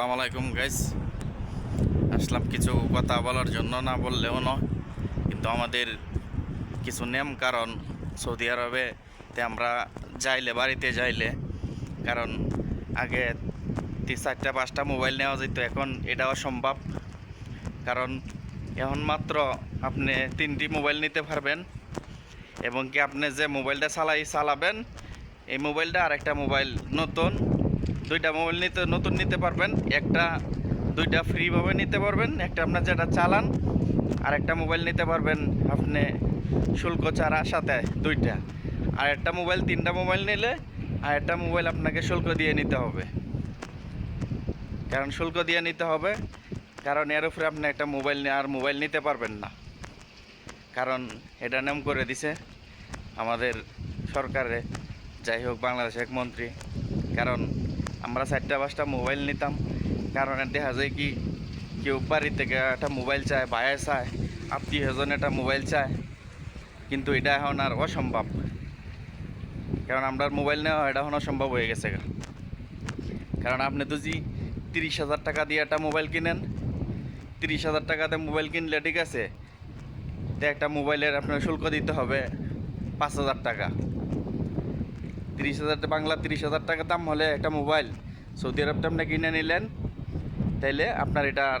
আসসালামু আলাইকুম গাইস আসলাম কিছু কথা বলার জন্য, না বললেও নয় কিন্তু আমাদের কিছু নেম কারণ সৌদি আরবে তে আমরা যাইলে, বাড়িতে যাইলে, কারণ আগে তিন চারটা, পাঁচটা মোবাইল নেওয়া যেত, এখন এটাও সম্ভব। কারণ এখন মাত্র আপনি তিনটি মোবাইল নিতে পারবেন, এবং কি আপনি যে মোবাইলটা চালাই, চালাবেন, এই মোবাইলটা আর একটা মোবাইল নতুন। দুইটা মোবাইল নিতে, নতুন নিতে পারবেন। একটা, দুইটা ফ্রিভাবে নিতে পারবেন। একটা আপনার যেটা চালান আর একটা মোবাইল নিতে পারবেন আপনি শুল্ক ছাড়া সাথে দুইটা। আর একটা মোবাইল, তিনটা মোবাইল নিলে আর একটা মোবাইল আপনাকে শুল্ক দিয়ে নিতে হবে। কারণ শুল্ক দিয়ে নিতে হবে, কারণ এর উপরে আপনি একটা মোবাইল আর মোবাইল নিতে পারবেন না। কারণ এটা নাম করে দিছে আমাদের সরকারে। যাই হোক বাংলাদেশের এক মন্ত্রী। কারণ আমরা চারটা পাঁচটা মোবাইল নিতাম। কারণ দেখা যায় কি, কেউ বাড়ি থেকে একটা মোবাইল চায় বাইরে চায়, আত্মীয় স্বজন একটা মোবাইল চায়। কিন্তু এটা এখন আর অসম্ভব। কারণ আমরা মোবাইল নেওয়া, এটা এখন অসম্ভব হয়ে গেছে কারণ আপনি তো যদি তিরিশ হাজার টাকা দিয়ে একটা মোবাইল কিনেন। তিরিশ হাজার টাকাতে মোবাইল কিনলে ঠিক আছে, তো একটা মোবাইলের আপনার শুল্ক দিতে হবে পাঁচ হাজার টাকা। তিরিশ হাজার বাংলা তিরিশ হাজার টাকা দাম হলে একটা মোবাইল সৌদি আরবটা আপনি কিনে নিলেন। তাইলে আপনার এটার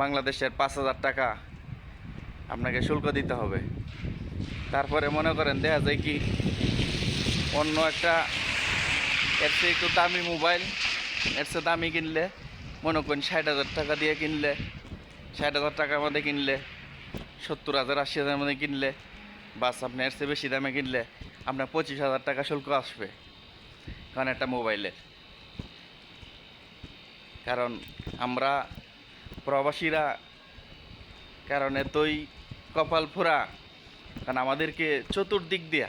বাংলাদেশের পাঁচ হাজার টাকা আপনাকে শুল্ক দিতে হবে। তারপরে মনে করেন, দেখা যায় কি অন্য একটা এর চেয়ে একটু দামি মোবাইল, এর চেয়ে দামি কিনলে, মনে করেন ষাট হাজার টাকা দিয়ে কিনলে, ষাট হাজার টাকার মধ্যে কিনলে, সত্তর হাজার, আশি হাজার মধ্যে কিনলে বাস আপনি এর চেয়ে বেশি দামে কিনলে আপনার পঁচিশ হাজার টাকা শুল্ক আসবে, কারণ একটা মোবাইলের। কারণ আমরা প্রবাসীরা কারণ এতই কপাল ফোরা, কারণ আমাদেরকে চতুর্দিক দিয়া,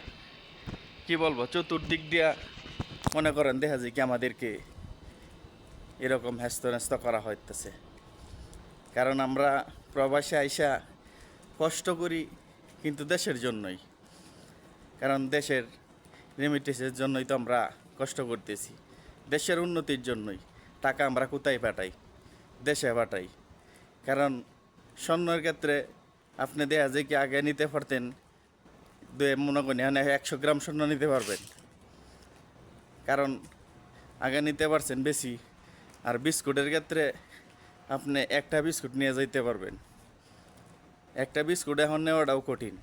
কি বলব, চতুর্দিক দিয়া মনে করেন দেখা যায় কি আমাদেরকে এরকম হ্যাস্ত ন্যস্ত করা হইতেছে। কারণ আমরা প্রবাসে আইসা কষ্ট করি কিন্তু দেশের জন্যই। কারণ দেশের রেমিটেন্সের জন্যই তো আমরা কষ্ট করতেছি। দেশের উন্নতির জন্যই টাকা আমরা কোথায় পাঠাই? দেশে পাঠাই। কারণ স্বর্ণের ক্ষেত্রে আপনি দেয়া যে কি আগে নিতে পারতেন, দু মনে করেন এখানে একশো গ্রাম স্বর্ণ নিতে পারবেন। কারণ আগে নিতে পারছেন বেশি, আর বিস্কুটের ক্ষেত্রে আপনি একটা বিস্কুট নিয়ে যাইতে পারবেন। একটা বিস্কুট এখন নেওয়াটাও কঠিন।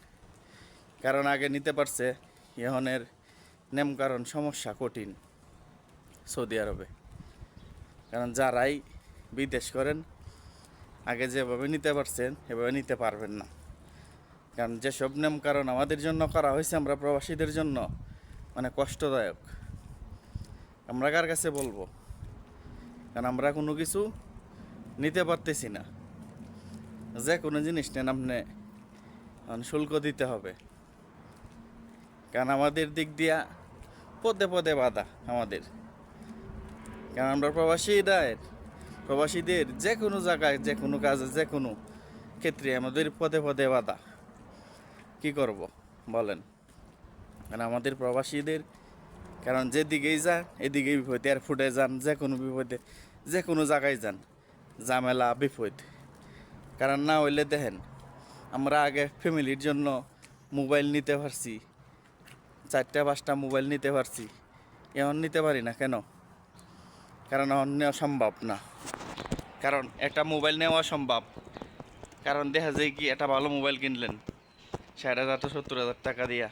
কারণ আগে নিতে পারছে এখনের নেম কারণ সমস্যা কঠিন সৌদি আরবে। কারণ যারাই বিদেশ করেন, আগে যেভাবে নিতে পারছেন, এভাবে নিতে পারবেন না। কারণ যেসব নিয়ম কারণ আমাদের জন্য করা হয়েছে আমরা প্রবাসীদের জন্য মানে কষ্টদায়ক। আমরা কার কাছে বলব? কারণ আমরা কোনো কিছু নিতে পারতেছি না। যে কোনো জিনিস নেন আপনি মানে শুল্ক দিতে হবে। কারণ আমাদের দিক দিয়া পদে পদে বাধা আমাদের। কারণ আমরা প্রবাসীদের প্রবাসীদের যে কোনো জায়গায়, যে কোনো কাজে, যে কোনো ক্ষেত্রে আমাদের পদে পদে বাধা। কি করব বলেন? কারণ আমাদের প্রবাসীদের, কারণ যেদিকেই যান, এদিকেই বিপদ। এয়ারপোর্টে যান, যে কোনো বিপদে, যে কোনো জায়গায় যান, ঝামেলা, বিপদ। কারণ না হইলে দেখেন, আমরা আগে ফ্যামিলির জন্য মোবাইল নিতে পারছি, চারটা, পাঁচটা মোবাইল নিতে পারছি। এখন নিতে পারি না কেন? কারণ এখন নেওয়া সম্ভব না। কারণ একটা মোবাইল নেওয়া সম্ভব। কারণ দেখা যায় কি, একটা ভালো মোবাইল কিনলেন, ষাট হাজার তো সত্তর হাজার টাকা দিয়া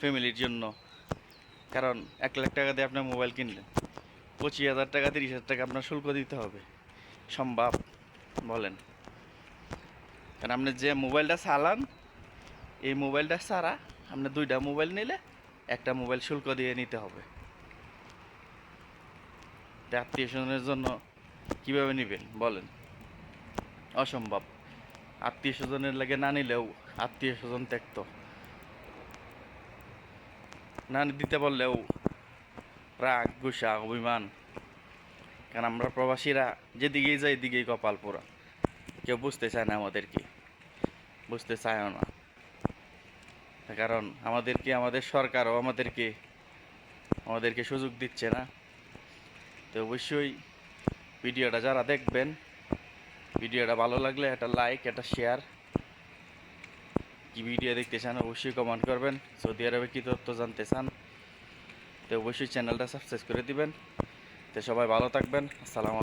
ফ্যামিলির জন্য। কারণ এক লাখ টাকা দিয়ে আপনার মোবাইল কিনলেন, পঁচিশ হাজার টাকা, তিরিশ হাজার টাকা আপনার শুল্ক দিতে হবে। সম্ভব, বলেন। কারণ আপনি যে মোবাইলটা চালান, এই মোবাইলটা ছাড়া আপনি দুইটা মোবাইল নিলে একটা মোবাইল শুল্ক দিয়ে নিতে হবে। আত্মীয় স্বজনের জন্য কীভাবে নেবেন, বলেন? অসম্ভব। আত্মীয় স্বজনের লাগে না নিলেও আত্মীয় স্বজন ত্যাক্ত। না দিতে বললেও রাগ, গুসা, অভিমান। কারণ আমরা প্রবাসীরা যেদিকেই যাই, এদিকেই কপাল পোড়া। কেউ বুঝতে চায় না আমাদেরকে বুঝতে চায়ও না। কারণ আমাদেরকে আমাদের সরকারও আমাদেরকে আমাদেরকে সুযোগ দিচ্ছে না? তো অবশ্যই ভিডিওটা যারা দেখবেন, ভিডিওটা ভালো লাগলে একটা লাইক একটা শেয়ার কি ভিডিও দেখতে চান অবশ্যই কমেন্ট করবেন। সৌদি আরবে কী তথ্য জানতে চান, তো অবশ্যই চ্যানেলটা সাবস্ক্রাইব করে দিবেন। তো সবাই ভালো থাকবেন। আসসালামু